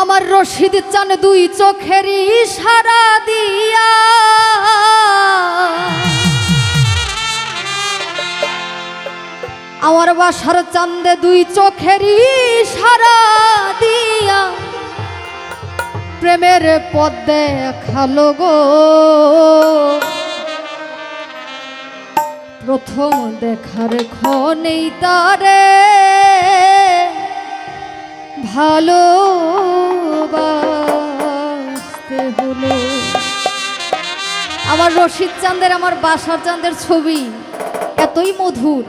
আমার রশিদ চান দুই চোখেরই সারা দিয়া। আমার বাসার চান্দে দুই চোখেরই সারা দিয়া। প্রেমের পদ দেখাল গো। প্রথম দেখার ক্ষণেই তারে ভালোবাসতে হলো আমার রশিদ চাঁদের, আমার বাসার চাঁদের ছবি এতই মধুর।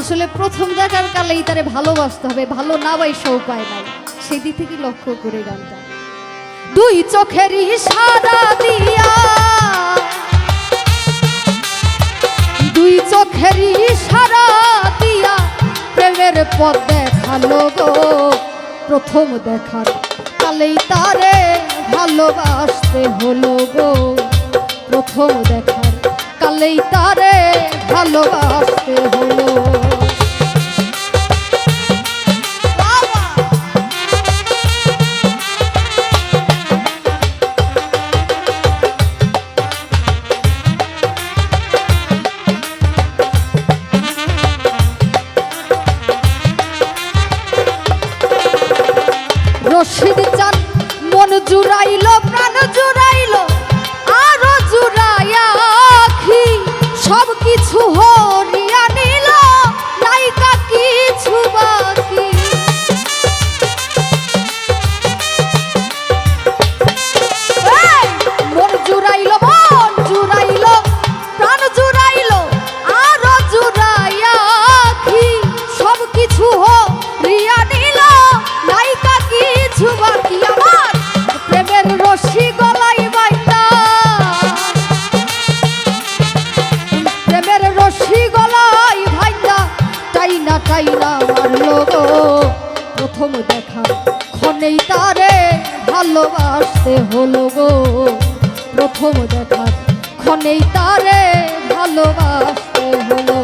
আসলে প্রথম দেখার কালেই তারে ভালোবাসতে হবে, ভালো না বাইসা উপায় নাই। সেই দিক থেকে লক্ষ্য করে গানটা। দুই চোখেরই সাদা দিয়া, দুই চোখেরই সারা দিয়া, প্রেমের পথ দেখাল গো। প্রথম দেখার। কালেই তারে ভালোবাসতে হলো গো। প্রথম দেখার। কালেই তারে ভালোবাসতে হলো। ho! মারলো গো। প্রথম দেখা ক্ষণেই তারে ভালোবাসতে হলো গো। প্রথম দেখা ক্ষণেই তারে ভালোবাসতে হলো।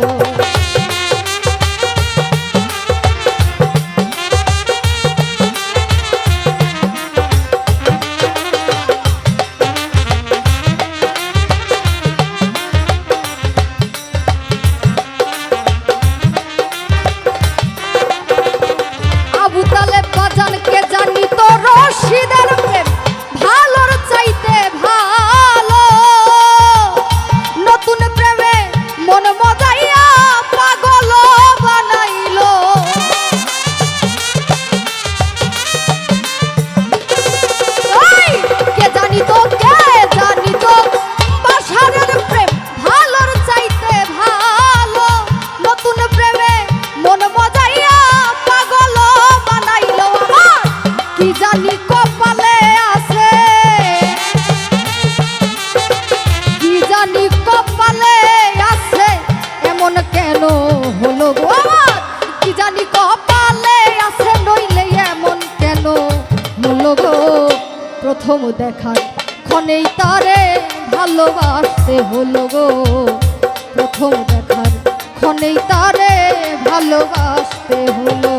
দেখার ক্ষণেই তারে ভালোবাসতে হলো গো। প্রথম দেখার ক্ষণেই তারে ভালোবাসতে হলো।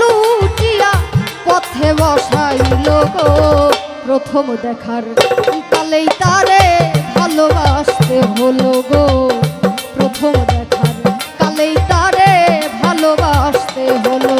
লুটিয়া পথে বসাইল গো। প্রথম দেখার কালেই তারে ভালোবাসতে হলো গো। প্রথম দেখার কালেই তারে ভালোবাসতে হলো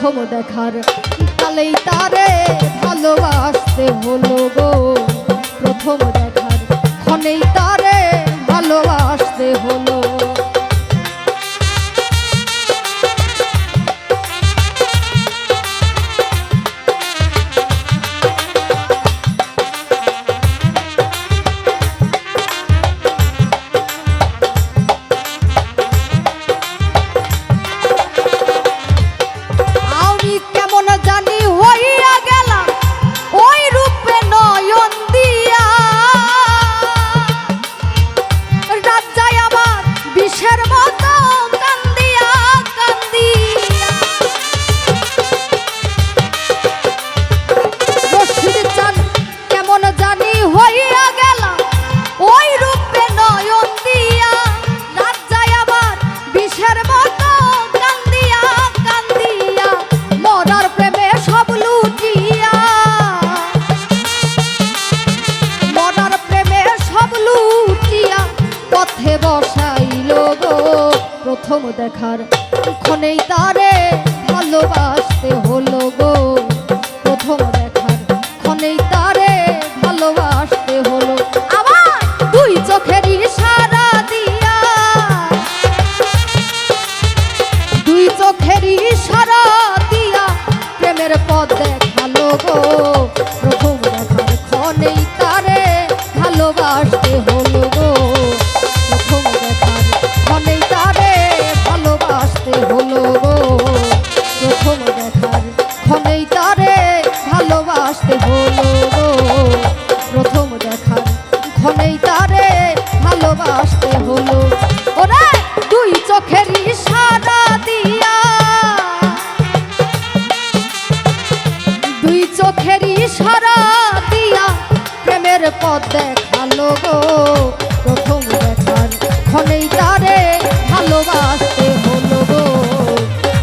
প্রথম দেখার। কালেই তারে ভালোবাসতে হলো গো। প্রথম দেখার। ক্ষণেই তারে ভালোবাসতে হলো। দেখার ক্ষণেই পথ দেখাল গো। প্রথম দেখার ক্ষণেই তারে ভালোবাসতে হলো গো।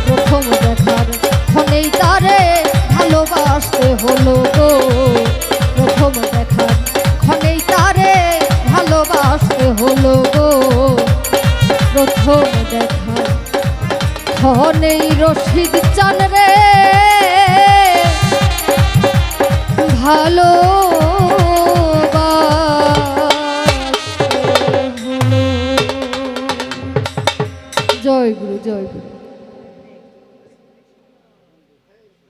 প্রথম দেখার ক্ষণেই তারে ভালোবাসতে হলো গো। প্রথম দেখার ক্ষণেই তারে ভালোবাসতে হলো গো। প্রথম দেখার ক্ষণেই রশিদ চান রে। ভালো